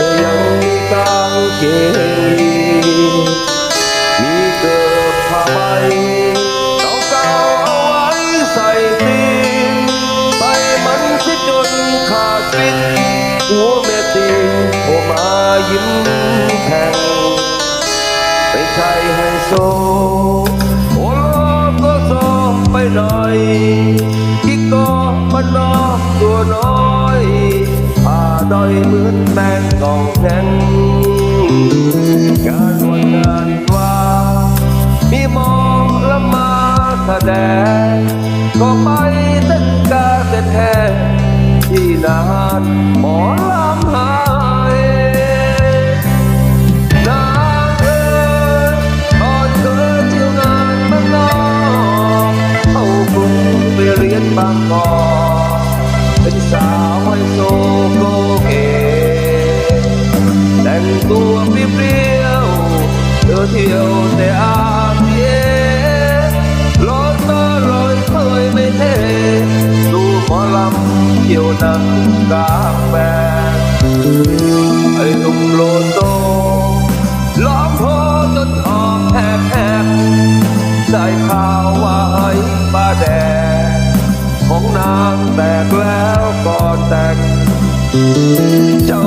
กางเกงมีเกิดผ้าใบเก่าๆเอาไว้ใส่ตีนไปมันสิจนขาดฟินหัวแม่ตีนโผมายิ้มแข่งไม่ใช่ไฮโซ อยเหมือนแมงกองแข็งการวันงานว่ามีมองละมาแสดงก็ไปตั้งกาเสร็จแท้ที่นานำเที่ยวหนังกลางแบงไอ้หนุ่มโลโตร้องโหจนออกแหกแหกได้ข่าวว่าไอ้ป้าแดงของนางแตกแล้วก่อนแต่งเจ้า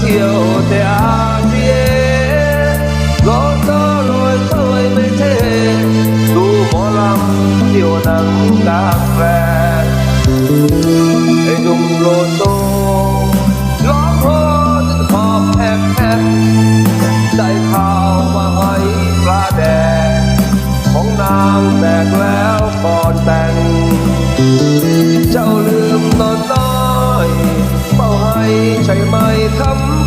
เที่ยวแต่อาเซียรอต่อรอยเตยไม่เทดูหมอลำเที่ยวนังตากแฟไอ้หนุ่มโลโซร้องโคจนขอบแผบแผบได้ข่าวว่าหอยปลาแดงของนางแตกแล้วก่อนแต่ง Come.